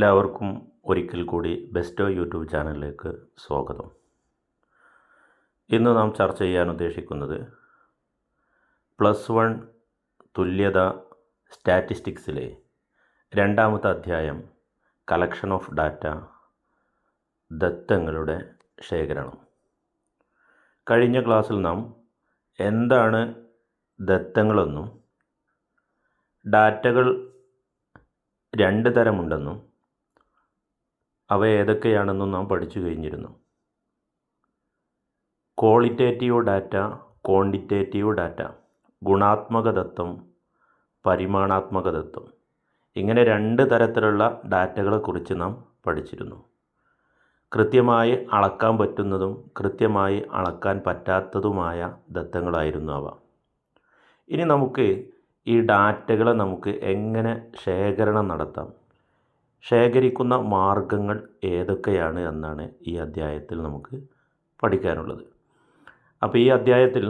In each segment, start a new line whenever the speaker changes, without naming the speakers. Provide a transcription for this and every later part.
എല്ലാവർക്കും ഒരിക്കൽ കൂടി ബെസ്റ്റോ യൂട്യൂബ് ചാനലിലേക്ക് സ്വാഗതം. ഇന്ന് നാം ചർച്ച ചെയ്യാൻ ഉദ്ദേശിക്കുന്നത് പ്ലസ് വൺ തുല്യത സ്റ്റാറ്റിസ്റ്റിക്സിലെ രണ്ടാമത്തെ അധ്യായം കളക്ഷൻ ഓഫ് ഡാറ്റ ദത്തങ്ങളുടെ ശേഖരണം. കഴിഞ്ഞ ക്ലാസ്സിൽ നാം എന്താണ് ദത്തങ്ങളെന്നും ഡാറ്റകൾ രണ്ട് തരമുണ്ടെന്നും അവ ഏതൊക്കെയാണെന്നും നാം പഠിച്ചു കഴിഞ്ഞിരുന്നു. ക്വാളിറ്റേറ്റീവ് ഡാറ്റ ക്വാണ്ടിറ്റേറ്റീവ് ഡാറ്റ ഗുണാത്മക തത്വം പരിമാണാത്മക തത്വം ഇങ്ങനെ രണ്ട് തരത്തിലുള്ള ഡാറ്റകളെക്കുറിച്ച് നാം പഠിച്ചിരുന്നു. കൃത്യമായി അളക്കാൻ പറ്റുന്നതും കൃത്യമായി അളക്കാൻ പറ്റാത്തതുമായ ദത്തങ്ങളായിരുന്നു അവ. ഇനി നമുക്ക് ഈ ഡാറ്റകളെ നമുക്ക് എങ്ങനെ ശേഖരണം നടത്താം? ശേഖരിക്കുന്ന മാർഗങ്ങൾ ഏതൊക്കെയാണ് എന്നാണ് ഈ അധ്യായത്തിൽ നമുക്ക് പഠിക്കാനുള്ളത്. അപ്പോൾ ഈ അധ്യായത്തിൽ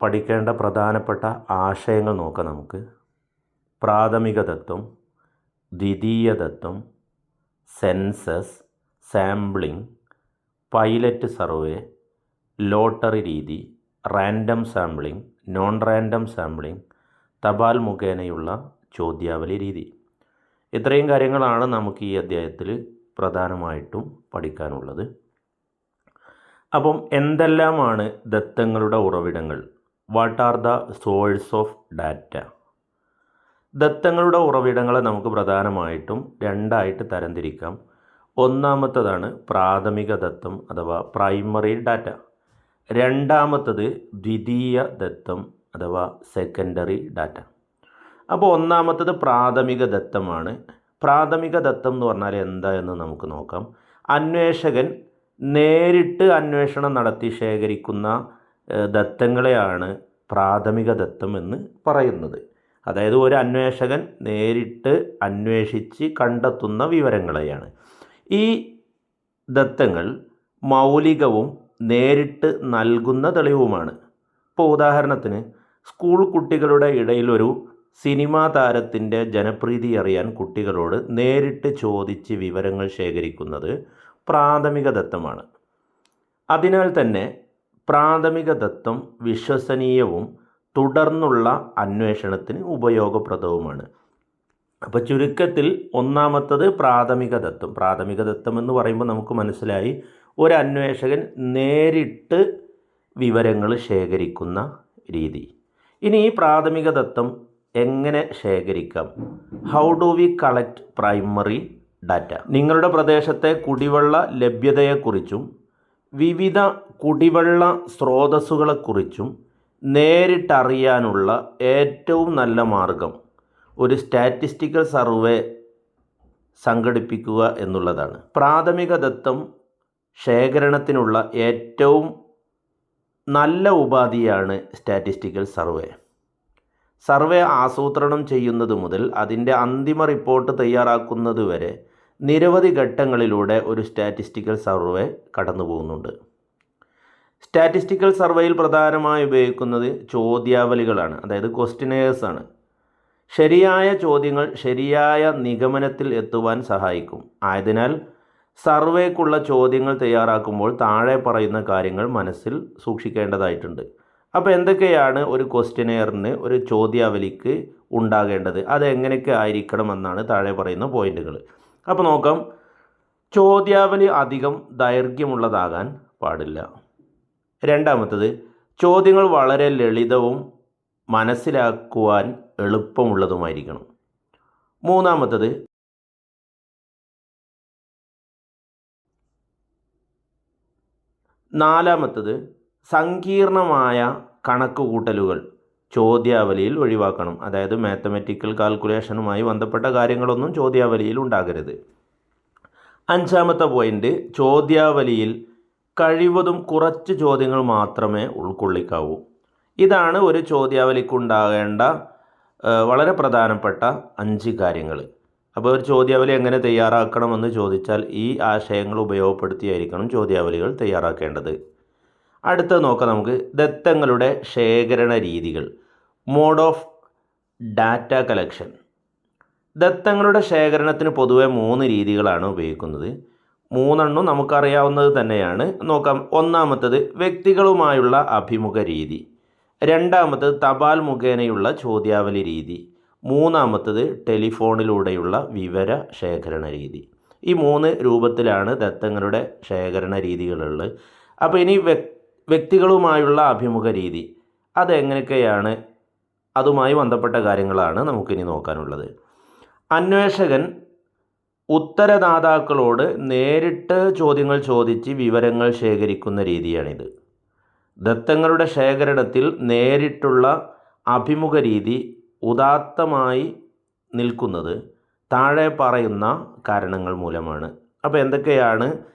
പഠിക്കേണ്ട പ്രധാനപ്പെട്ട ആശയങ്ങൾ നോക്കാം നമുക്ക്. പ്രാഥമിക തത്വം ദ്വിതീയ തത്വം census sampling pilot survey lottery രീതി random sampling non random sampling തപാൽ മുഖേനയുള്ള ചോദ്യാവലി രീതി. ഇത്രയും കാര്യങ്ങളാണ് നമുക്ക് ഈ അധ്യായത്തിൽ പ്രധാനമായിട്ടും പഠിക്കാനുള്ളത്. അപ്പം എന്തെല്ലാമാണ് ദത്തങ്ങളുടെ ഉറവിടങ്ങൾ? What are the source of data ദത്തങ്ങളുടെ ഉറവിടങ്ങളെ നമുക്ക് പ്രധാനമായിട്ടും രണ്ടായിട്ട് തരംതിരിക്കാം. ഒന്നാമത്തതാണ് പ്രാഥമിക ദത്തം അഥവാ പ്രൈമറി ഡാറ്റ രണ്ടാമത്തത് ദ്വിതീയ ദത്തം അഥവാ സെക്കൻഡറി ഡാറ്റ അപ്പോൾ ഒന്നാമത്തത് പ്രാഥമിക ദത്തമാണ്. പ്രാഥമിക ദത്തം എന്ന് പറഞ്ഞാൽ എന്താ എന്ന് നമുക്ക് നോക്കാം. അന്വേഷകൻ നേരിട്ട് അന്വേഷണം നടത്തി ശേഖരിക്കുന്ന ദത്തങ്ങളെയാണ് പ്രാഥമിക ദത്തം എന്ന് പറയുന്നത്. അതായത് ഒരു അന്വേഷകൻ നേരിട്ട് അന്വേഷിച്ച് കണ്ടെത്തുന്ന വിവരങ്ങളെയാണ്. ഈ ദത്തങ്ങൾ മൗലികവും നേരിട്ട് നൽകുന്ന തെളിവുമാണ്. ഇപ്പോൾ ഉദാഹരണത്തിന് സ്കൂൾ കുട്ടികളുടെ ഇടയിലൊരു സിനിമാ താരത്തിന്റെ ജനപ്രീതി അറിയാൻ കുട്ടികളോട് നേരിട്ട് ചോദിച്ച് വിവരങ്ങൾ ശേഖരിക്കുന്നത് പ്രാഥമിക ദത്തമാണ്. അതിനാൽ തന്നെ പ്രാഥമിക ദത്തം വിശ്വസനീയവും തുടർന്നുള്ള അന്വേഷണത്തിന് ഉപയോഗപ്രദവുമാണ്. അപ്പോൾ ചുരുക്കത്തിൽ ഒന്നാമത്തത് പ്രാഥമിക ദത്തം. പ്രാഥമിക ദത്തം എന്ന് പറയുമ്പോൾ നമുക്ക് മനസ്സിലായി ഒരു അന്വേഷകൻ നേരിട്ട് വിവരങ്ങൾ ശേഖരിക്കുന്ന രീതി. ഇനി ഈ പ്രാഥമിക ദത്തം എങ്ങനെ ശേഖരിക്കാം? How do we collect primary data നിങ്ങളുടെ പ്രദേശത്തെ കുടിവെള്ള ലഭ്യതയെക്കുറിച്ചും വിവിധ കുടിവെള്ള സ്രോതസ്സുകളെക്കുറിച്ചും നേരിട്ടറിയാനുള്ള ഏറ്റവും നല്ല മാർഗം ഒരു സ്റ്റാറ്റിസ്റ്റിക്കൽ സർവേ സംഘടിപ്പിക്കുക എന്നുള്ളതാണ്. പ്രാഥമിക ദത്തം ശേഖരണത്തിനുള്ള ഏറ്റവും നല്ല ഉപാധിയാണ് സ്റ്റാറ്റിസ്റ്റിക്കൽ സർവേ സർവേ ആസൂത്രണം ചെയ്യുന്നത് മുതൽ അതിന്റെ അന്തിമ റിപ്പോർട്ട് തയ്യാറാക്കുന്നത് വരെ നിരവധി ഘട്ടങ്ങളിലൂടെ ഒരു സ്റ്റാറ്റിസ്റ്റിക്കൽ സർവേ കടന്നു പോകുന്നുണ്ട്. സ്റ്റാറ്റിസ്റ്റിക്കൽ സർവേയിൽ പ്രധാനമായി ഉപയോഗിക്കുന്നത് ചോദ്യാവലികളാണ് അതായത് ക്വസ്റ്റിനേഴ്സാണ് ശരിയായ ചോദ്യങ്ങൾ ശരിയായ നിഗമനത്തിൽ എത്തുവാൻ സഹായിക്കും. ആയതിനാൽ സർവേക്കുള്ള ചോദ്യങ്ങൾ തയ്യാറാക്കുമ്പോൾ താഴെ പറയുന്ന കാര്യങ്ങൾ മനസ്സിൽ സൂക്ഷിക്കേണ്ടതായിട്ടുണ്ട്. അപ്പോൾ എന്തൊക്കെയാണ് ഒരു ക്വസ്റ്റിനെയറിന് ഒരു ചോദ്യാവലിക്ക് ഉണ്ടാകേണ്ടത്? അതെങ്ങനെയൊക്കെ ആയിരിക്കണം എന്നാണ് താഴെ പറയുന്ന പോയിന്റുകൾ അപ്പോൾ നോക്കാം. ചോദ്യാവലി അധികം ദൈർഘ്യമുള്ളതാകാൻ പാടില്ല. രണ്ടാമത്തത് ചോദ്യങ്ങൾ വളരെ ലളിതവും മനസ്സിലാക്കുവാൻ എളുപ്പമുള്ളതുമായിരിക്കണം. മൂന്നാമത്തത് നാലാമത്തത് സങ്കീർണമായ കണക്കുകൂട്ടലുകൾ ചോദ്യാവലിയിൽ ഒഴിവാക്കണം. അതായത് മാത്തമെറ്റിക്കൽ കാൽക്കുലേഷനുമായി ബന്ധപ്പെട്ട കാര്യങ്ങളൊന്നും ചോദ്യാവലിയിൽ ഉണ്ടാകരുത്. അഞ്ചാമത്തെ പോയിന്റ് ചോദ്യാവലിയിൽ കഴിവതും കുറച്ച് ചോദ്യങ്ങൾ മാത്രമേ ഉൾക്കൊള്ളിക്കാവൂ. ഇതാണ് ഒരു ചോദ്യാവലിക്കുണ്ടാകേണ്ട വളരെ പ്രധാനപ്പെട്ട അഞ്ച് കാര്യങ്ങൾ. അപ്പോൾ ഒരു ചോദ്യാവലി എങ്ങനെ തയ്യാറാക്കണമെന്ന് ചോദിച്ചാൽ ഈ ആശയങ്ങൾ ഉപയോഗപ്പെടുത്തിയായിരിക്കണം ചോദ്യാവലികൾ തയ്യാറാക്കേണ്ടത്. അടുത്തത് നോക്കാം നമുക്ക്. ദത്തങ്ങളുടെ ശേഖരണ രീതികൾ. മോഡ് ഓഫ് ഡാറ്റ കളക്ഷൻ ദത്തങ്ങളുടെ ശേഖരണത്തിന് പൊതുവെ മൂന്ന് രീതികളാണ് ഉപയോഗിക്കുന്നത്. മൂന്നെണ്ണം നമുക്കറിയാവുന്നത് തന്നെയാണ്. നോക്കാം. ഒന്നാമത്തത് വ്യക്തികളുമായുള്ള അഭിമുഖ രീതി. രണ്ടാമത്തത് തപാൽ മുഖേനയുള്ള ചോദ്യാവലി രീതി. മൂന്നാമത്തത് ടെലിഫോണിലൂടെയുള്ള വിവര ശേഖരണ രീതി. ഈ മൂന്ന് രൂപത്തിലാണ് ദത്തങ്ങളുടെ ശേഖരണ രീതികളുള്ളത്. അപ്പോൾ ഇനി വ്യക് വ്യക്തികളുമായുള്ള അഭിമുഖ രീതി. അതെങ്ങനെയൊക്കെയാണ് അതുമായി ബന്ധപ്പെട്ട കാര്യങ്ങളാണ് നമുക്കിനി നോക്കാനുള്ളത്. അന്വേഷകൻ ഉത്തരദാതാക്കളോട് നേരിട്ട് ചോദ്യങ്ങൾ ചോദിച്ച് വിവരങ്ങൾ ശേഖരിക്കുന്ന രീതിയാണിത്. ദത്തങ്ങളുടെ ശേഖരണത്തിൽ നേരിട്ടുള്ള അഭിമുഖ രീതി ഉദാത്തമായി നിൽക്കുന്നത് താഴെ പറയുന്ന കാരണങ്ങൾ മൂലമാണ്. അപ്പോൾ എന്തൊക്കെയാണ്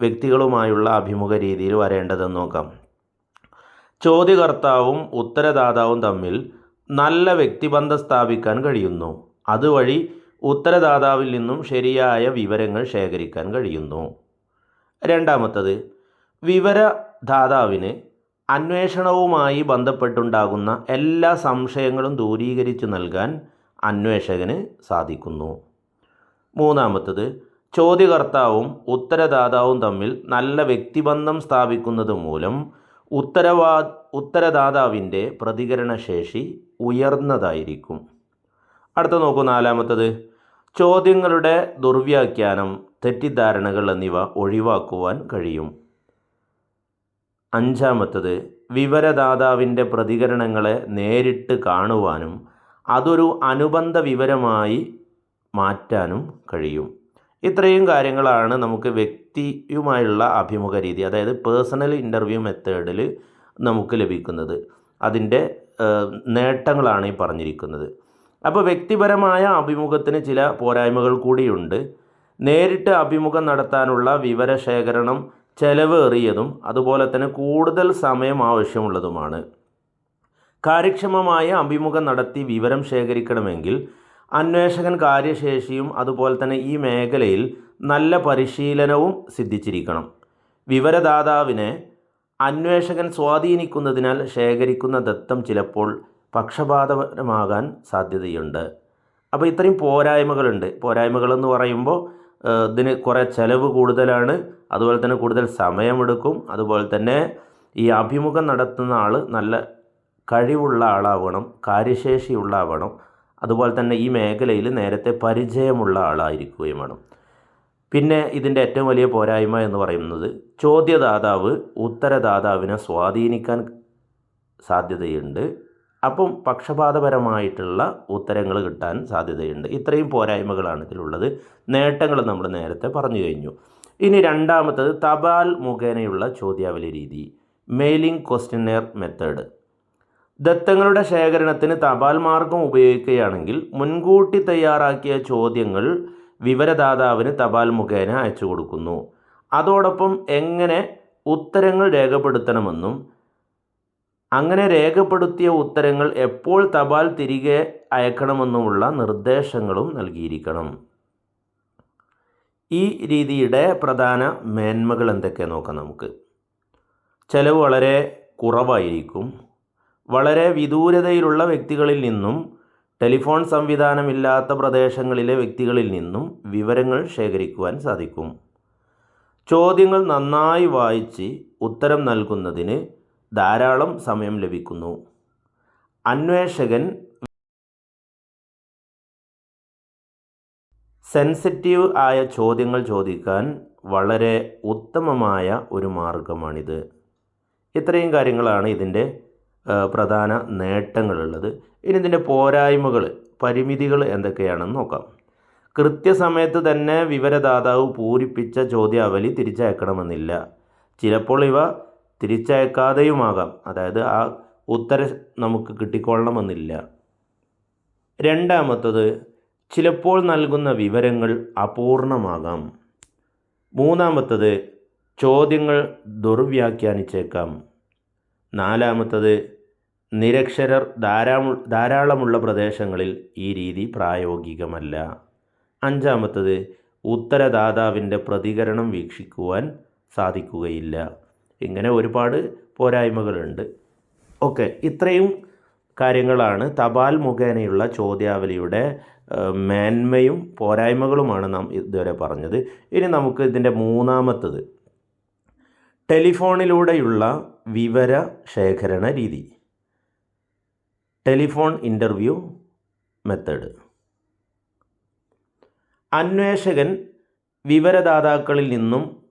വ്യക്തികളുമായുള്ള അഭിമുഖ രീതിയിൽ വരേണ്ടതെന്ന് നോക്കാം. ചോദ്യകർത്താവും ഉത്തരദാതാവും തമ്മിൽ നല്ല വ്യക്തിബന്ധം സ്ഥാപിക്കാൻ കഴിയുന്നു. അതുവഴി ഉത്തരദാതാവിൽ നിന്നും ശരിയായ വിവരങ്ങൾ ശേഖരിക്കാൻ കഴിയുന്നു. രണ്ടാമത്തത് വിവരദാതാവിന് അന്വേഷണവുമായി ബന്ധപ്പെട്ടുണ്ടാകുന്ന എല്ലാ സംശയങ്ങളും ദൂരീകരിച്ചു നൽകാൻ അന്വേഷകന് സാധിക്കുന്നു. മൂന്നാമത്തത് ചോദ്യകർത്താവും ഉത്തരദാതാവും തമ്മിൽ നല്ല വ്യക്തിബന്ധം സ്ഥാപിക്കുന്നത് മൂലം ഉത്തരവാ ഉത്തരദാതാവിന്റെ പ്രതികരണശേഷി ഉയർന്നതായിരിക്കും. അടുത്ത നോക്കൂ നാലാമത്തത്. ചോദ്യങ്ങളുടെ ദുർവ്യാഖ്യാനം തെറ്റിദ്ധാരണകൾ എന്നിവ ഒഴിവാക്കുവാൻ കഴിയും. അഞ്ചാമത്തത്. വിവരദാതാവിന്റെ പ്രതികരണങ്ങളെ നേരിട്ട് കാണുവാനും അതൊരു അനുബന്ധ വിവരമായി മാറ്റാനും കഴിയും. ഇത്രയും കാര്യങ്ങളാണ് നമുക്ക് വ്യക്തിയുമായുള്ള അഭിമുഖ രീതി അതായത് പേഴ്സണൽ ഇന്റർവ്യൂ മെത്തേഡിൽ നമുക്ക് ലഭിക്കുന്നത്. അതിന്റെ നേട്ടങ്ങളാണ് ഈ പറഞ്ഞിരിക്കുന്നത്. അപ്പോൾ വ്യക്തിപരമായ അഭിമുഖത്തിന് ചില പോരായ്മകൾ കൂടിയുണ്ട്. നേരിട്ട് അഭിമുഖം നടത്താനുള്ള വിവരശേഖരണം ചെലവേറിയതും അതുപോലെ തന്നെ കൂടുതൽ സമയം ആവശ്യമുള്ളതുമാണ്. കാര്യക്ഷമമായ അഭിമുഖം നടത്തി വിവരം ശേഖരിക്കണമെങ്കിൽ അന്വേഷകൻ കാര്യശേഷിയും അതുപോലെ തന്നെ ഈ മേഖലയിൽ നല്ല പരിശീലനവും സിദ്ധിച്ചിരിക്കണം. വിവരദാതാവിനെ അന്വേഷകൻ സ്വാധീനിക്കുന്നതിനാൽ ശേഖരിക്കുന്ന ദത്തം ചിലപ്പോൾ പക്ഷപാതപരമാകാൻ സാധ്യതയുണ്ട്. അപ്പോൾ ഇത്രയും പോരായ്മകളുണ്ട്. പോരായ്മകളെന്ന് പറയുമ്പോൾ ഇതിന് കുറേ ചിലവ് കൂടുതലാണ്. അതുപോലെ തന്നെ കൂടുതൽ സമയമെടുക്കും. അതുപോലെ തന്നെ ഈ അഭിമുഖം നടത്തുന്ന ആൾ നല്ല കഴിവുള്ള ആളാവണം കാര്യശേഷിയുള്ള ആവണം. അതുപോലെ തന്നെ ഈ മേഖലയിൽ നേരത്തെ പരിചയമുള്ള ആളായിരിക്കുകയും വേണം പിന്നെ ഇതിന്റെ ഏറ്റവും വലിയ പോരായ്മ എന്ന് പറയുന്നത് ചോദ്യദാതാവ് ഉത്തരദാതാവിനെ സ്വാധീനിക്കാൻ സാധ്യതയുണ്ട്. അപ്പം പക്ഷപാതപരമായിട്ടുള്ള ഉത്തരങ്ങൾ കിട്ടാൻ സാധ്യതയുണ്ട്. ഇത്രയും പോരായ്മകളാണ് ഇതിലുള്ളത്. നേട്ടങ്ങൾ നമ്മൾ നേരത്തെ പറഞ്ഞു കഴിഞ്ഞു. ഇനി രണ്ടാമത്തത് തപാൽ മുഖേനയുള്ള ചോദ്യാവലി രീതി. Mailing questionnaire method. ദത്തങ്ങളുടെ ശേഖരണത്തിന് തപാൽ മാർഗം ഉപയോഗിക്കുകയാണെങ്കിൽ മുൻകൂട്ടി തയ്യാറാക്കിയ ചോദ്യങ്ങൾ വിവരദാതാവിന് തപാൽ മുഖേന അയച്ചു കൊടുക്കുന്നു. അതോടൊപ്പം എങ്ങനെ ഉത്തരങ്ങൾ രേഖപ്പെടുത്തണമെന്നും അങ്ങനെ രേഖപ്പെടുത്തിയ ഉത്തരങ്ങൾ എപ്പോൾ തപാൽ തിരികെ അയക്കണമെന്നുമുള്ള നിർദ്ദേശങ്ങളും നൽകിയിരിക്കണം. ഈ രീതിയുടെ പ്രധാന മേന്മകൾ എന്തൊക്കെ നോക്കാം നമുക്ക്. ചെലവ് വളരെ കുറവായിരിക്കും. വളരെ വിദൂരതയിലുള്ള വ്യക്തികളിൽ നിന്നും ടെലിഫോൺ സംവിധാനമില്ലാത്ത പ്രദേശങ്ങളിലെ വ്യക്തികളിൽ നിന്നും വിവരങ്ങൾ ശേഖരിക്കുവാൻ സാധിക്കും. ചോദ്യങ്ങൾ നന്നായി വായിച്ച് ഉത്തരം നൽകുന്നതിന് ധാരാളം സമയം ലഭിക്കുന്നു. അന്വേഷകൻ സെൻസിറ്റീവ് ആയ ചോദ്യങ്ങൾ ചോദിക്കാൻ വളരെ ഉത്തമമായ ഒരു മാർഗമാണിത്. ഇത്രയും കാര്യങ്ങളാണ് ഇതിന്റെ പ്രധാന നേട്ടങ്ങളുള്ളത്. ഇനി ഇതിന്റെ പോരായ്മകൾ പരിമിതികൾ എന്തൊക്കെയാണെന്ന് നോക്കാം. കൃത്യസമയത്ത് തന്നെ വിവരദാതാവ് പൂരിപ്പിച്ച ചോദ്യാവലി തിരിച്ചയക്കണമെന്നില്ല. ചിലപ്പോൾ ഇവ തിരിച്ചയക്കാതെയുമാകാം. അതായത് ആ ഉത്തരം നമുക്ക് കിട്ടിക്കൊള്ളണമെന്നില്ല. രണ്ടാമത്തത് ചിലപ്പോൾ നൽകുന്ന വിവരങ്ങൾ അപൂർണമാകാം. മൂന്നാമത്തത് ചോദ്യങ്ങൾ ദുർവ്യാഖ്യാനിച്ചേക്കാം. നാലാമത്തത് നിരക്ഷരർ ധാരാളം ധാരാളമുള്ള പ്രദേശങ്ങളിൽ ഈ രീതി പ്രായോഗികമല്ല. അഞ്ചാമത്തത് ഉത്തരദാതാവിന്റെ പ്രതികരണം വീക്ഷിക്കുവാൻ സാധിക്കുകയില്ല. ഇങ്ങനെ ഒരുപാട് പോരായ്മകളുണ്ട്. ഓക്കെ ഇത്രയും കാര്യങ്ങളാണ്. തപാൽ മുഖേനയുള്ള ചോദ്യാവലിയുടെ മേന്മയും പോരായ്മകളുമാണ് നാം ഇതുവരെ പറഞ്ഞത്. ഇനി നമുക്ക് ഇതിന്റെ മൂന്നാമത്തത് ടെലിഫോണിലൂടെയുള്ള വിവര ശേഖരണ രീതി. Telephone interview method. അന്വേഷകൻ വിവരദാതാക്കളിൽ നിന്നും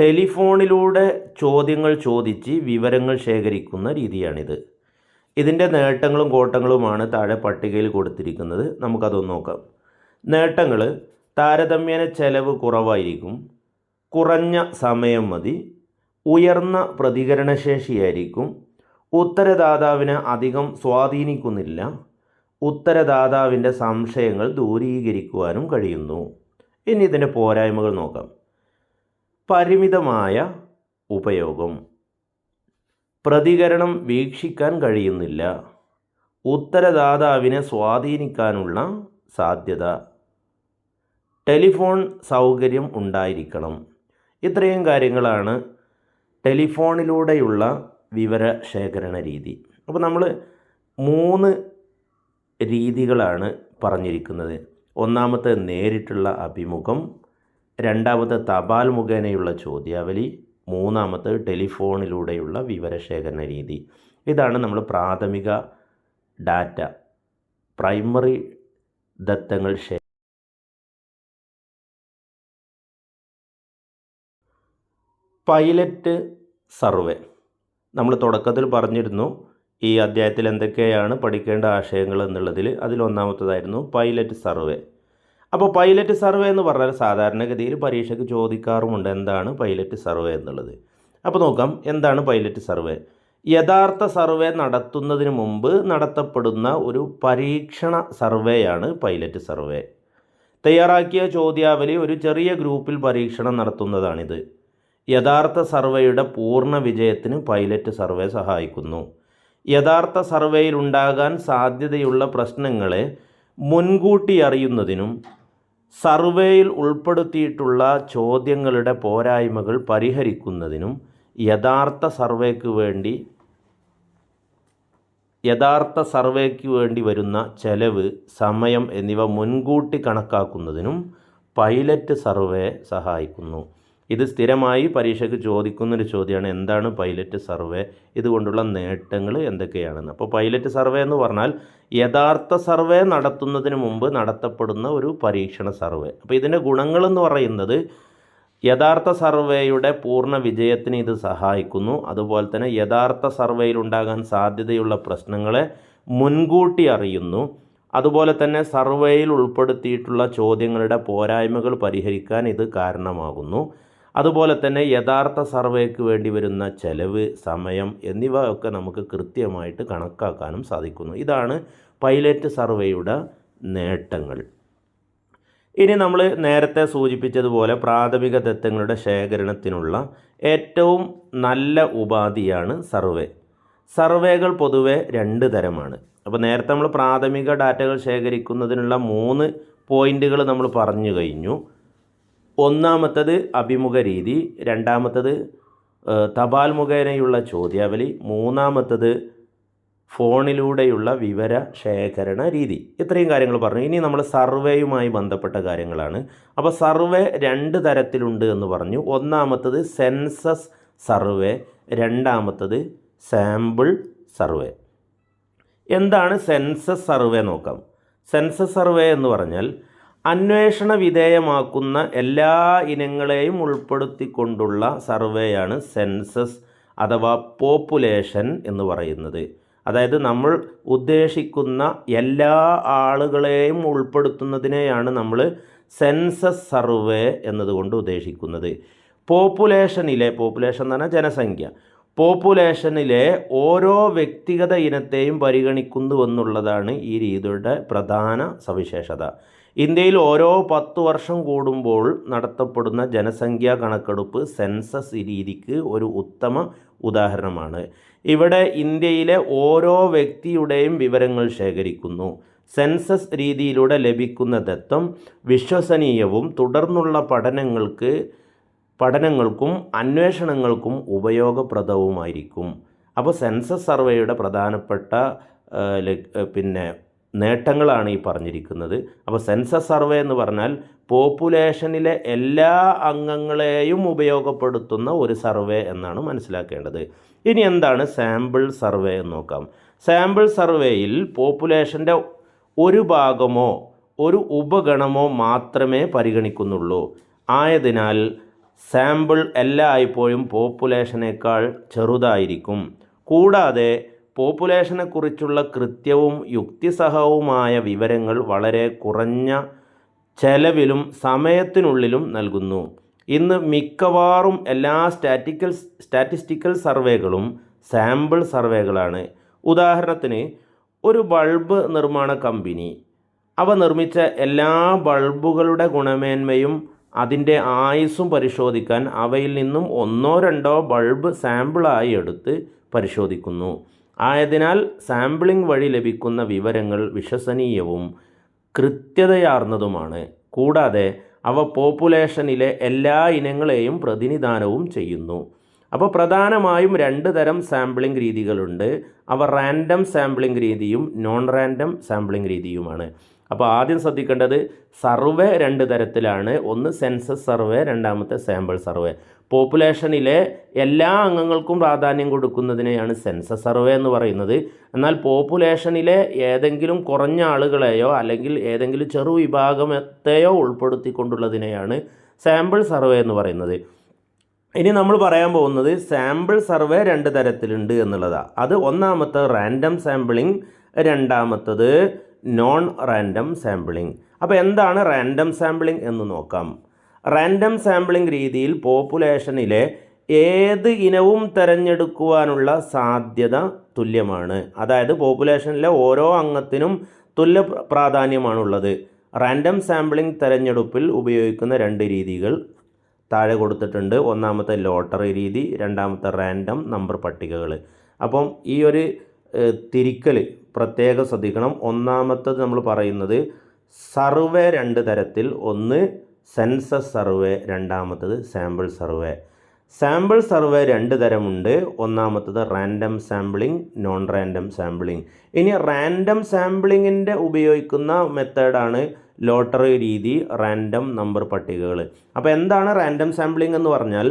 ടെലിഫോണിലൂടെ ചോദ്യങ്ങൾ ചോദിച്ച് വിവരങ്ങൾ ശേഖരിക്കുന്ന രീതിയാണിത്. ഇതിന്റെ നേട്ടങ്ങളും കോട്ടങ്ങളുമാണ് താഴെ പട്ടികയിൽ കൊടുത്തിരിക്കുന്നത്. നമുക്കതൊന്ന് നോക്കാം. നേട്ടങ്ങൾ താരതമ്യേന ചെലവ് കുറവായിരിക്കും. കുറഞ്ഞ സമയം മതി. ഉയർന്ന പ്രതികരണശേഷിയായിരിക്കും. ഉത്തരദാതാവിനെ അധികം സ്വാധീനിക്കുന്നില്ല. ഉത്തരദാതാവിന്റെ സംശയങ്ങൾ ദൂരീകരിക്കുവാനും കഴിയുന്നു. ഇനി ഇതിന്റെ പോരായ്മകൾ നോക്കാം. പരിമിതമായ ഉപയോഗം. പ്രതികരണം വീക്ഷിക്കാൻ കഴിയുന്നില്ല. ഉത്തരദാതാവിനെ സ്വാധീനിക്കാനുള്ള സാധ്യത. ടെലിഫോൺ സൗകര്യം ഉണ്ടായിരിക്കണം. ഇത്രയും കാര്യങ്ങളാണ് ടെലിഫോണിലൂടെയുള്ള വിവര ശേഖരണ രീതി. അപ്പോൾ നമ്മൾ മൂന്ന് രീതികളാണ് പറഞ്ഞിരിക്കുന്നത്. ഒന്നാമത്തെ നേരിട്ടുള്ള അഭിമുഖം രണ്ടാമത്തെ തപാൽ മുഖേനയുള്ള ചോദ്യാവലി മൂന്നാമത്തെ ടെലിഫോണിലൂടെയുള്ള വിവരശേഖരണ രീതി. ഇതാണ് നമ്മൾ പ്രാഥമിക ഡാറ്റ പ്രൈമറി ദത്തങ്ങൾ ശേ പൈലറ്റ് സർവേ. നമ്മൾ തുടക്കത്തിൽ പറഞ്ഞിരുന്നു ഈ അധ്യായത്തിൽ എന്തൊക്കെയാണ് പഠിക്കേണ്ട ആശയങ്ങൾ എന്നുള്ളതിൽ. അതിലൊന്നാമത്തതായിരുന്നു പൈലറ്റ് സർവേ. അപ്പോൾ പൈലറ്റ് സർവേ എന്ന് പറഞ്ഞാൽ സാധാരണഗതിയിൽ പരീക്ഷയ്ക്ക് ചോദിക്കാറുമുണ്ട് എന്താണ് പൈലറ്റ് സർവേ എന്നുള്ളത്. അപ്പോൾ നോക്കാം എന്താണ് പൈലറ്റ് സർവേ? യഥാർത്ഥ സർവേ നടത്തുന്നതിന് മുമ്പ് നടത്തപ്പെടുന്ന ഒരു പരീക്ഷണ സർവേയാണ് പൈലറ്റ് സർവേ. തയ്യാറാക്കിയ ചോദ്യാവലി ഒരു ചെറിയ ഗ്രൂപ്പിൽ പരീക്ഷണം നടത്തുന്നതാണിത്. യഥാർത്ഥ സർവേയുടെ പൂർണ വിജയത്തിന് പൈലറ്റ് സർവേ സഹായിക്കുന്നു. യഥാർത്ഥ സർവേയിൽ ഉണ്ടാകാൻ സാധ്യതയുള്ള പ്രശ്നങ്ങളെ മുൻകൂട്ടി അറിയുന്നതിനും സർവേയിൽ ഉൾപ്പെടുത്തിയിട്ടുള്ള ചോദ്യങ്ങളുടെ പോരായ്മകൾ പരിഹരിക്കുന്നതിനും യഥാർത്ഥ സർവേക്ക് വേണ്ടി യഥാർത്ഥ സർവേക്ക് വേണ്ടി വരുന്ന ചെലവ് സമയം എന്നിവ മുൻകൂട്ടി കണക്കാക്കുന്നതിനും പൈലറ്റ് സർവേ സഹായിക്കുന്നു. ഇത് സ്ഥിരമായി പരീക്ഷയ്ക്ക് ചോദിക്കുന്നൊരു ചോദ്യമാണ് എന്താണ് പൈലറ്റ് സർവേ? ഇതുകൊണ്ടുള്ള നേട്ടങ്ങൾ എന്തൊക്കെയാണെന്ന്. അപ്പോൾ പൈലറ്റ് സർവേ എന്ന് പറഞ്ഞാൽ യഥാർത്ഥ സർവേ നടത്തുന്നതിന് മുമ്പ് നടത്തപ്പെടുന്ന ഒരു പരീക്ഷണ സർവേ. അപ്പോൾ ഇതിന്റെ ഗുണങ്ങളെന്ന് പറയുന്നത് യഥാർത്ഥ സർവേയുടെ പൂർണ വിജയത്തിന് ഇത് സഹായിക്കുന്നു. അതുപോലെ തന്നെ യഥാർത്ഥ സർവേയിൽ ഉണ്ടാകാൻ സാധ്യതയുള്ള പ്രശ്നങ്ങളെ മുൻകൂട്ടി അറിയുന്നു. അതുപോലെ തന്നെ സർവേയിൽ ഉൾപ്പെടുത്തിയിട്ടുള്ള ചോദ്യങ്ങളുടെ പോരായ്മകൾ പരിഹരിക്കാൻ ഇത് കാരണമാകുന്നു. അതുപോലെ തന്നെ യഥാർത്ഥ സർവേക്ക് വേണ്ടി വരുന്ന ചെലവ് സമയം എന്നിവ ഒക്കെ നമുക്ക് കൃത്യമായിട്ട് കണക്കാക്കാനും സാധിക്കുന്നു. ഇതാണ് പൈലറ്റ് സർവേയുടെ നേട്ടങ്ങൾ. ഇനി നമ്മൾ നേരത്തെ സൂചിപ്പിച്ചതുപോലെ പ്രാഥമിക തത്വങ്ങളുടെ ശേഖരണത്തിനുള്ള ഏറ്റവും നല്ല ഉപാധിയാണ് സർവേ. സർവേകൾ പൊതുവെ രണ്ട് തരമാണ്. അപ്പോൾ നേരത്തെ നമ്മൾ പ്രാഥമിക ഡാറ്റകൾ ശേഖരിക്കുന്നതിനുള്ള മൂന്ന് പോയിന്റുകൾ നമ്മൾ പറഞ്ഞു കഴിഞ്ഞു. ഒന്നാമത്തത് അഭിമുഖ രീതി രണ്ടാമത്തത് തപാൽ മുഖേനയുള്ള ചോദ്യാവലി മൂന്നാമത്തത് ഫോണിലൂടെയുള്ള വിവര ശേഖരണ രീതി. ഇത്രയും കാര്യങ്ങൾ പറഞ്ഞു. ഇനി നമ്മൾ സർവേയുമായി ബന്ധപ്പെട്ട കാര്യങ്ങളാണ്. അപ്പോൾ സർവേ രണ്ട് തരത്തിലുണ്ട് എന്ന് പറഞ്ഞു. ഒന്നാമത്തത് സെൻസസ് സർവേ രണ്ടാമത്തത് സാമ്പിൾ സർവേ. എന്താണ് സെൻസസ് സർവേ നോക്കാം? സെൻസസ് സർവേ എന്ന് പറഞ്ഞാൽ അന്വേഷണ വിധേയമാക്കുന്ന എല്ലാ ഇനങ്ങളെയും ഉൾപ്പെടുത്തിക്കൊണ്ടുള്ള സർവേയാണ് സെൻസസ് അഥവാ പോപ്പുലേഷൻ എന്ന് പറയുന്നത്. അതായത് നമ്മൾ ഉദ്ദേശിക്കുന്ന എല്ലാ ആളുകളെയും ഉൾപ്പെടുത്തുന്നതിനെയാണ് നമ്മൾ സെൻസസ് സർവേ എന്നതുകൊണ്ട് ഉദ്ദേശിക്കുന്നത്. പോപ്പുലേഷനിലെ പോപ്പുലേഷൻ എന്ന് പറഞ്ഞാൽ ജനസംഖ്യ പോപ്പുലേഷനിലെ ഓരോ വ്യക്തിഗത ഇനത്തെയും പരിഗണിക്കുന്നുവെന്നുള്ളതാണ് ഈ രീതിയുടെ പ്രധാന സവിശേഷത. ഇന്ത്യയിൽ ഓരോ പത്ത് വർഷം കൂടുമ്പോൾ നടത്തപ്പെടുന്ന ജനസംഖ്യാ കണക്കെടുപ്പ് സെൻസസ് രീതിക്ക് ഒരു ഉത്തമ ഉദാഹരണമാണ്. ഇവിടെ ഇന്ത്യയിലെ ഓരോ വ്യക്തിയുടെയും വിവരങ്ങൾ ശേഖരിക്കുന്നു. സെൻസസ് രീതിയിലൂടെ ലഭിക്കുന്ന ദത്തം വിശ്വസനീയവും തുടർന്നുള്ള പഠനങ്ങൾക്ക് പഠനങ്ങൾക്കും അന്വേഷണങ്ങൾക്കും ഉപയോഗപ്രദവുമായിരിക്കും. അപ്പോൾ സെൻസസ് സർവേയുടെ പ്രധാനപ്പെട്ട പിന്നെ നേട്ടങ്ങളാണ് ഈ പറഞ്ഞിരിക്കുന്നത്. അപ്പോൾ സെൻസസ് സർവേ എന്ന് പറഞ്ഞാൽ പോപ്പുലേഷനിലെ എല്ലാ അംഗങ്ങളെയും ഉപയോഗപ്പെടുത്തുന്ന ഒരു സർവേ എന്നാണ് മനസ്സിലാക്കേണ്ടത്. ഇനി എന്താണ് സാമ്പിൾ സർവേ എന്ന് നോക്കാം. സാമ്പിൾ സർവേയിൽ പോപ്പുലേഷന്റെ ഒരു ഭാഗമോ ഒരു ഉപഗണമോ മാത്രമേ പരിഗണിക്കുന്നുള്ളൂ. ആയതിനാൽ സാമ്പിൾ എല്ലായ്പ്പോഴും പോപ്പുലേഷനേക്കാൾ ചെറുതായിരിക്കും. കൂടാതെ പോപ്പുലേഷനെക്കുറിച്ചുള്ള കൃത്യവും യുക്തിസഹവുമായ വിവരങ്ങൾ വളരെ കുറഞ്ഞ ചെലവിലും സമയത്തിനുള്ളിലും നൽകുന്നു. ഇന്ന് മിക്കവാറും എല്ലാ സ്റ്റാറ്റിക്കൽ സ്റ്റാറ്റിസ്റ്റിക്കൽ സർവേകളും സാമ്പിൾ സർവേകളാണ് ഉദാഹരണത്തിന് ഒരു ബൾബ് നിർമ്മാണ കമ്പനി അവ നിർമ്മിച്ച എല്ലാ ബൾബുകളുടെ ഗുണമേന്മയും അതിന്റെ ആയുസ്സും പരിശോധിക്കാൻ അവയിൽ നിന്നും ഒന്നോ രണ്ടോ ബൾബ് സാമ്പിളായി എടുത്ത് പരിശോധിക്കുന്നു. ആയതിനാൽ സാമ്പിളിംഗ് വഴി ലഭിക്കുന്ന വിവരങ്ങൾ വിശ്വസനീയവും കൃത്യതയാർന്നതുമാണ്. കൂടാതെ അവ പോപ്പുലേഷനിലെ എല്ലാ ഇനങ്ങളെയും പ്രതിനിധാനവും ചെയ്യുന്നു. അപ്പോൾ പ്രധാനമായും രണ്ട് തരം സാമ്പിളിംഗ് രീതികളുണ്ട്. അവ റാൻഡം സാമ്പിളിംഗ് രീതിയും നോൺ റാൻഡം സാമ്പിളിംഗ് രീതിയുമാണ്. അപ്പോൾ ആദ്യം ശ്രദ്ധിക്കേണ്ടത് സർവേ രണ്ട് തരത്തിലാണ്. ഒന്ന് സെൻസസ് സർവേ രണ്ടാമത്തെ സാമ്പിൾ സർവേ. പോപ്പുലേഷനിലെ എല്ലാ അംഗങ്ങൾക്കും പ്രാധാന്യം കൊടുക്കുന്നതിനെയാണ് സെൻസസ് സർവേ എന്ന് പറയുന്നത്. എന്നാൽ പോപ്പുലേഷനിലെ ഏതെങ്കിലും കുറഞ്ഞ ആളുകളെയോ അല്ലെങ്കിൽ ഏതെങ്കിലും ചെറു വിഭാഗത്തെയോ ഉൾപ്പെടുത്തിക്കൊണ്ടുള്ളതിനെയാണ് സാമ്പിൾ സർവേ എന്ന് പറയുന്നത്. ഇനി നമ്മൾ പറയാൻ പോകുന്നത് സാമ്പിൾ സർവേ രണ്ട് തരത്തിലുണ്ട് എന്നുള്ളതാണ് അത് ഒന്നാമത്തെ റാൻഡം സാമ്പിളിംഗ് രണ്ടാമത്തത് നോൺ റാൻഡം സാമ്പിളിംഗ്. അപ്പോൾ എന്താണ് റാൻഡം സാമ്പിളിംഗ് എന്ന് നോക്കാം. റാൻഡം സാമ്പിളിംഗ് രീതിയിൽ പോപ്പുലേഷനിലെ ഏത് ഇനവും തിരഞ്ഞെടുക്കുവാനുള്ള സാധ്യത തുല്യമാണ്. അതായത് പോപ്പുലേഷനിലെ ഓരോ അംഗത്തിനും തുല്യ പ്രാധാന്യമാണുള്ളത്. റാൻഡം സാമ്പിളിംഗ് തിരഞ്ഞെടുപ്പിൽ ഉപയോഗിക്കുന്ന രണ്ട് രീതികൾ താഴെ കൊടുത്തിട്ടുണ്ട്. ഒന്നാമത്തെ ലോട്ടറി രീതി രണ്ടാമത്തെ റാൻഡം നമ്പർ പട്ടികകൾ. അപ്പം ഈ ഒരു തിരിക്കൽ പ്രത്യേകം ശ്രദ്ധിക്കണം. ഒന്നാമത്തത് നമ്മൾ പറയുന്നത് സർവേ രണ്ട് തരത്തിൽ ഒന്ന് സെൻസസ് സർവേ രണ്ടാമത്തത് സാമ്പിൾ സർവേ. സാമ്പിൾ സർവേ രണ്ട് തരമുണ്ട്. ഒന്നാമത്തത് random sampling non random sampling. ഇനി റാൻഡം സാമ്പിളിങ്ങിന്റെ ഉപയോഗിക്കുന്ന മെത്തേഡാണ് ലോട്ടറി രീതി റാൻഡം നമ്പർ പട്ടികകൾ അപ്പോൾ എന്താണ് റാൻഡം സാമ്പിളിംഗ് എന്ന് പറഞ്ഞാൽ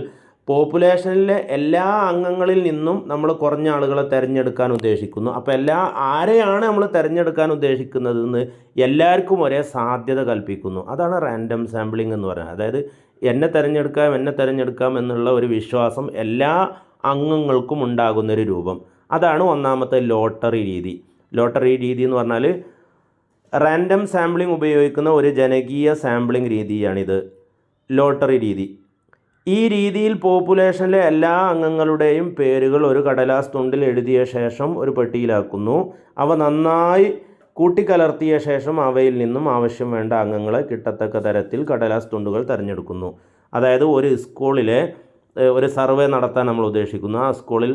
പോപ്പുലേഷനിലെ എല്ലാ അംഗങ്ങളിൽ നിന്നും നമ്മൾ കുറഞ്ഞ ആളുകളെ തിരഞ്ഞെടുക്കാൻ ഉദ്ദേശിക്കുന്നു. അപ്പോൾ എല്ലാ ആരെയാണ് നമ്മൾ തിരഞ്ഞെടുക്കാൻ ഉദ്ദേശിക്കുന്നതെന്ന് എല്ലാവർക്കും ഒരേ സാധ്യത കൽപ്പിക്കുന്നു. അതാണ് റാൻഡം സാമ്പിളിംഗ് എന്ന് പറയുന്നത്. അതായത് എന്നെ തിരഞ്ഞെടുക്കാം എന്നെ തിരഞ്ഞെടുക്കാം എന്നുള്ള ഒരു വിശ്വാസം എല്ലാ അംഗങ്ങൾക്കും ഉണ്ടാകുന്നൊരു രൂപം. അതാണ് ഒന്നാമത്തെ ലോട്ടറി രീതി. ലോട്ടറി രീതി എന്ന് പറഞ്ഞാൽ റാൻഡം സാമ്പിളിംഗ് ഉപയോഗിക്കുന്ന ഒരു ജനകീയ സാമ്പിളിംഗ് രീതിയാണിത്. ലോട്ടറി രീതി. ഈ രീതിയിൽ പോപ്പുലേഷനിലെ എല്ലാ അംഗങ്ങളുടെയും പേരുകൾ ഒരു കടലാസ് തുണ്ടിൽ എഴുതിയ ശേഷം ഒരു പെട്ടിയിലാക്കുന്നു. അവ നന്നായി കൂട്ടിക്കലർത്തിയ ശേഷം അവയിൽ നിന്നും ആവശ്യം വേണ്ട അംഗങ്ങളെ കിട്ടത്തക്ക തരത്തിൽ കടലാസ് തുണ്ടുകൾ തിരഞ്ഞെടുക്കുന്നു. അതായത് ഒരു സ്കൂളിലെ ഒരു സർവേ നടത്താൻ നമ്മൾ ഉദ്ദേശിക്കുന്നു. ആ സ്കൂളിൽ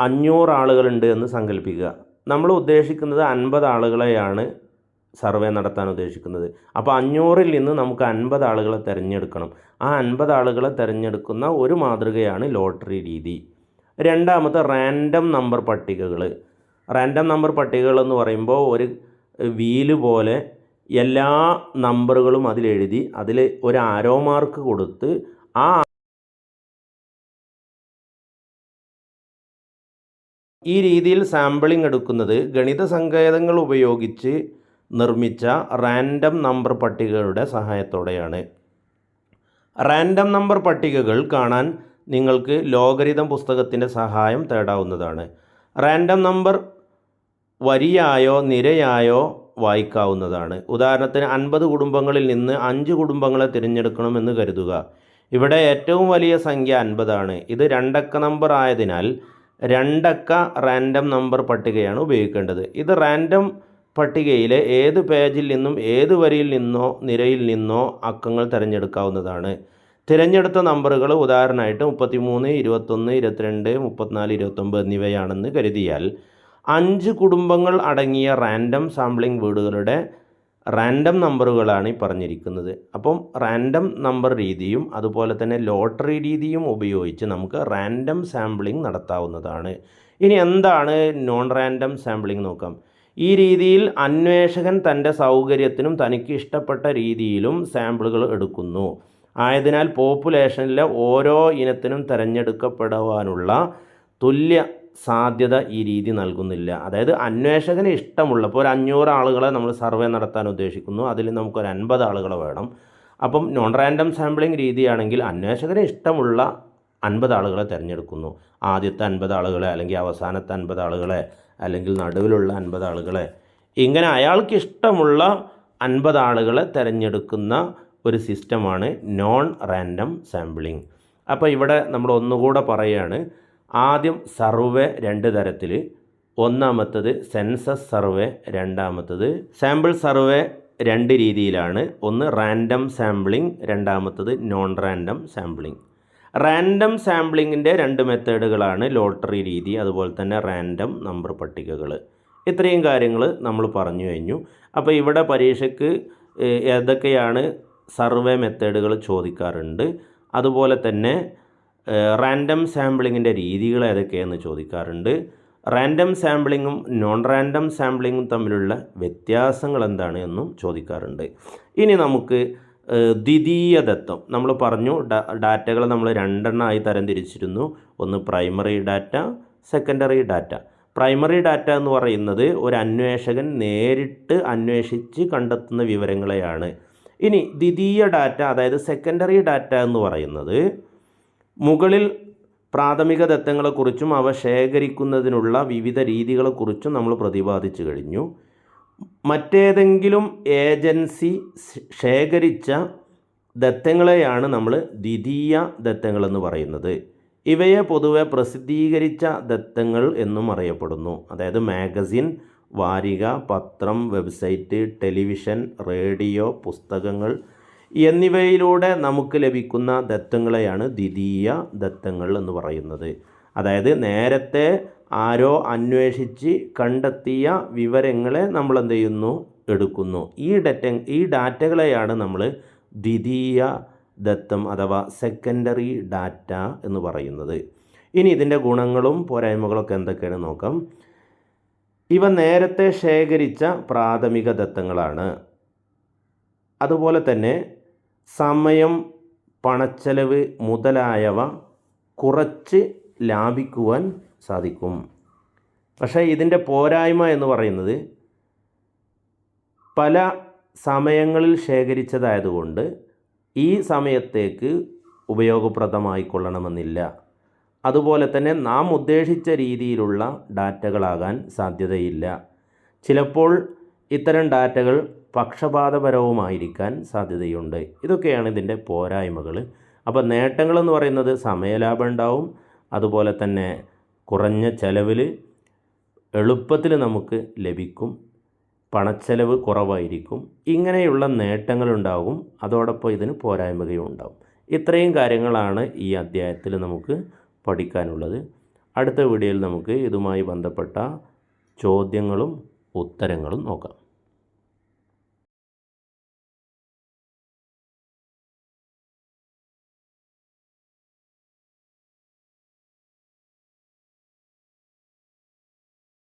അഞ്ഞൂറ് ആളുകളുണ്ട് എന്ന് സങ്കല്പിക്കുക. നമ്മൾ ഉദ്ദേശിക്കുന്നത് അൻപത് ആളുകളെയാണ് സർവേ നടത്താൻ ഉദ്ദേശിക്കുന്നത്. അപ്പോൾ അഞ്ഞൂറിൽ നിന്ന് നമുക്ക് അൻപത് ആളുകളെ തിരഞ്ഞെടുക്കണം. ആ അൻപത് ആളുകളെ തിരഞ്ഞെടുക്കുന്ന ഒരു മാതൃകയാണ് ലോട്ടറി രീതി. രണ്ടാമത്തെ റാൻഡം നമ്പർ പട്ടികകൾ റാൻഡം നമ്പർ പട്ടികകൾ എന്ന് പറയുമ്പോൾ ഒരു വീൽ പോലെ എല്ലാ നമ്പറുകളും അതിലെഴുതി അതിൽ ഒരു ആരോ മാർക്ക് കൊടുത്ത് ആ ഈ രീതിയിൽ സാമ്പിളിംഗ് എടുക്കുന്നത് ഗണിത സങ്കേതങ്ങൾ ഉപയോഗിച്ച് നിർമ്മിച്ച റാൻഡം നമ്പർ പട്ടികകളുടെ സഹായത്തോടെയാണ്. റാൻഡം നമ്പർ പട്ടികകൾ കാണാൻ നിങ്ങൾക്ക് ലോഗരിതം പുസ്തകത്തിന്റെ സഹായം തേടാവുന്നതാണ്. Random number വരിയായോ നിരയായോ വായിക്കാവുന്നതാണ്. ഉദാഹരണത്തിന് അൻപത് കുടുംബങ്ങളിൽ നിന്ന് അഞ്ച് കുടുംബങ്ങളെ തിരഞ്ഞെടുക്കണമെന്ന് കരുതുക. ഇവിടെ ഏറ്റവും വലിയ സംഖ്യ അൻപതാണ്. ഇത് രണ്ടക്ക നമ്പർ ആയതിനാൽ രണ്ടക്ക റാൻഡം നമ്പർ പട്ടികയാണ് ഉപയോഗിക്കേണ്ടത്. ഇത് റാൻഡം പട്ടികയിലെ ഏത് പേജിൽ നിന്നും ഏത് വരിയിൽ നിന്നോ നിരയിൽ നിന്നോ അക്കങ്ങൾ തിരഞ്ഞെടുക്കാവുന്നതാണ്. തിരഞ്ഞെടുത്ത നമ്പറുകൾ ഉദാഹരണമായിട്ട് മുപ്പത്തിമൂന്ന് ഇരുപത്തൊന്ന് ഇരുപത്തിരണ്ട് മുപ്പത്തിനാല് ഇരുപത്തൊമ്പത് എന്നിവയാണെന്ന് കരുതിയാൽ അഞ്ച് കുടുംബങ്ങൾ അടങ്ങിയ റാൻഡം സാമ്പിളിംഗ് വീടുകളുടെ റാൻഡം നമ്പറുകളാണ് ഈ പറഞ്ഞിരിക്കുന്നത്. അപ്പം റാൻഡം നമ്പർ രീതിയും അതുപോലെ തന്നെ ലോട്ടറി രീതിയും ഉപയോഗിച്ച് നമുക്ക് റാൻഡം സാമ്പിളിംഗ് നടത്താവുന്നതാണ്. ഇനി എന്താണ് നോൺ റാൻഡം സാമ്പിളിംഗ് നോക്കാം. ഈ രീതിയിൽ അന്വേഷകൻ തന്റെ സൗകര്യത്തിനും തനിക്ക് ഇഷ്ടപ്പെട്ട രീതിയിലും സാമ്പിളുകൾ എടുക്കുന്നു. ആയതിനാൽ പോപ്പുലേഷനിലെ ഓരോ ഇനത്തിനും തിരഞ്ഞെടുക്കപ്പെടുവാനുള്ള തുല്യ സാധ്യത ഈ രീതി നൽകുന്നില്ല. അതായത് അന്വേഷകന് ഇഷ്ടമുള്ള ഇപ്പോൾ ഒരു അഞ്ഞൂറ് ആളുകളെ നമ്മൾ സർവേ നടത്താൻ ഉദ്ദേശിക്കുന്നു. അതിൽ നമുക്കൊരു അൻപത് ആളുകളെ വേണം. അപ്പം നോൺ റാൻഡം സാമ്പിളിംഗ് രീതിയാണെങ്കിൽ അന്വേഷകന് ഇഷ്ടമുള്ള അൻപത് ആളുകളെ തിരഞ്ഞെടുക്കുന്നു. ആദ്യത്തെ അൻപത് ആളുകളെ അല്ലെങ്കിൽ അവസാനത്തെ അൻപത് ആളുകളെ അല്ലെങ്കിൽ നടുവിലുള്ള അൻപത് ആളുകളെ. ഇങ്ങനെ അയാൾക്ക് ഇഷ്ടമുള്ള അൻപത് ആളുകളെ തിരഞ്ഞെടുക്കുന്ന ഒരു സിസ്റ്റമാണ് നോൺ റാൻഡം സാമ്പിളിംഗ് അപ്പോൾ ഇവിടെ നമ്മൾ ഒന്നുകൂടെ പറയുകയാണ് ആദ്യം സർവേ രണ്ട് തരത്തിൽ ഒന്നാമത്തത് സെൻസസ് സർവേ രണ്ടാമത്തത് സാമ്പിൾ സർവേ രണ്ട് രീതിയിലാണ്. ഒന്ന് റാൻഡം സാമ്പിളിംഗ് രണ്ടാമത്തത് നോൺ റാൻഡം സാമ്പിളിംഗ് റാൻഡം സാമ്പിളിങ്ങിന്റെ രണ്ട് മെത്തേഡുകളാണ് ലോട്ടറി രീതി അതുപോലെ തന്നെ റാൻഡം നമ്പർ പട്ടികകൾ ഇത്രയും കാര്യങ്ങൾ നമ്മൾ പറഞ്ഞു കഴിഞ്ഞു. അപ്പോൾ ഇവിടെ പരീക്ഷയ്ക്ക് ഏതൊക്കെയാണ് സർവേ മെത്തേഡുകൾ ചോദിക്കാറുണ്ട്? അതുപോലെ തന്നെ റാൻഡം സാമ്പിളിങ്ങിന്റെ രീതികൾ ഏതൊക്കെയെന്ന് ചോദിക്കാറുണ്ട്? റാൻഡം സാമ്പിളിങ്ങും നോൺ റാൻഡം സാമ്പിളിങ്ങും തമ്മിലുള്ള വ്യത്യാസങ്ങൾ എന്താണ് എന്നും ചോദിക്കാറുണ്ട്. ഇനി നമുക്ക് ദ്വിതീയ ദത്തം നമ്മൾ പറഞ്ഞു ഡാറ്റകൾ നമ്മൾ രണ്ടെണ്ണമായി തരം തിരിച്ചിരുന്നു ഒന്ന് primary data secondary data. Primary data എന്ന് പറയുന്നത് ഒരു അന്വേഷകൻ നേരിട്ട് അന്വേഷിച്ച് കണ്ടെത്തുന്ന വിവരങ്ങളെയാണ്. ഇനി ദ്വിതീയ ഡാറ്റ അതായത് സെക്കൻഡറി ഡാറ്റ എന്ന് പറയുന്നത് മുകളിൽ പ്രാഥമിക ദത്തങ്ങളെക്കുറിച്ചും അവ ശേഖരിക്കുന്നതിനുള്ള വിവിധ രീതികളെക്കുറിച്ചും നമ്മൾ പ്രതിപാദിച്ചു കഴിഞ്ഞു. മറ്റേതെങ്കിലും ഏജൻസി ശേഖരിച്ച ദത്തങ്ങളെയാണ് നമ്മൾ ദ്വിതീയ ദത്തങ്ങളെന്ന് പറയുന്നത്. ഇവയെ പൊതുവെ പ്രസിദ്ധീകരിച്ച ദത്തങ്ങൾ എന്നും അറിയപ്പെടുന്നു. അതായത് മാഗസിൻ വാരിക പത്രം വെബ്സൈറ്റ് ടെലിവിഷൻ റേഡിയോ പുസ്തകങ്ങൾ എന്നിവയിലൂടെ നമുക്ക് ലഭിക്കുന്ന ദത്തങ്ങളെയാണ് ദ്വിതീയ ദത്തങ്ങൾ എന്ന് പറയുന്നത്. അതായത് നേരത്തെ ആരോ അന്വേഷിച്ച് കണ്ടെത്തിയ വിവരങ്ങളെ നമ്മൾ എന്ത് ചെയ്യുന്നു എടുക്കുന്നു. ഈ ഡറ്റ ഈ ഡാറ്റകളെയാണ് നമ്മൾ ദ്വിതീയ ദത്തം അഥവാ സെക്കൻഡറി ഡാറ്റ എന്ന് പറയുന്നത്. ഇനി ഇതിന്റെ ഗുണങ്ങളും പോരായ്മകളൊക്കെ എന്തൊക്കെയാണ് നോക്കാം. ഇവ നേരത്തെ ശേഖരിച്ച പ്രാഥമിക ദത്തങ്ങളാണ്. അതുപോലെ തന്നെ സമയം പണച്ചെലവ് മുതലായവ കുറച്ച് ലാഭിക്കുവാൻ സാധിക്കും. പക്ഷേ ഇതിന്റെ പോരായ്മ എന്ന് പറയുന്നത് പല സമയങ്ങളിൽ ശേഖരിച്ചതായതുകൊണ്ട് ഈ സമയത്തേക്ക് ഉപയോഗപ്രദമായിക്കൊള്ളണമെന്നില്ല. അതുപോലെ തന്നെ നാം ഉദ്ദേശിച്ച രീതിയിലുള്ള ഡാറ്റകളാകാൻ സാധ്യതയില്ല. ചിലപ്പോൾ ഇത്തരം ഡാറ്റകൾ പക്ഷപാതപരവുമായിരിക്കാൻ സാധ്യതയുണ്ട്. ഇതൊക്കെയാണ് ഇതിന്റെ പോരായ്മകൾ. അപ്പോൾ നേട്ടങ്ങളെന്ന് പറയുന്നത് സമയലാഭം ഉണ്ടാവും. അതുപോലെ തന്നെ കുറഞ്ഞ ചെലവിൽ എളുപ്പത്തിൽ നമുക്ക് ലഭിക്കും. പണച്ചെലവ് കുറവായിരിക്കും. ഇങ്ങനെയുള്ള നേട്ടങ്ങളുണ്ടാകും. അതോടൊപ്പം ഇതിന് പോരായ്മയും ഉണ്ടാകും. ഇത്രയും കാര്യങ്ങളാണ് ഈ അധ്യായത്തിൽ നമുക്ക് പഠിക്കാനുള്ളത്. അടുത്ത വീഡിയോയിൽ നമുക്ക് ഇതുമായി ബന്ധപ്പെട്ട ചോദ്യങ്ങളും ഉത്തരങ്ങളും നോക്കാം.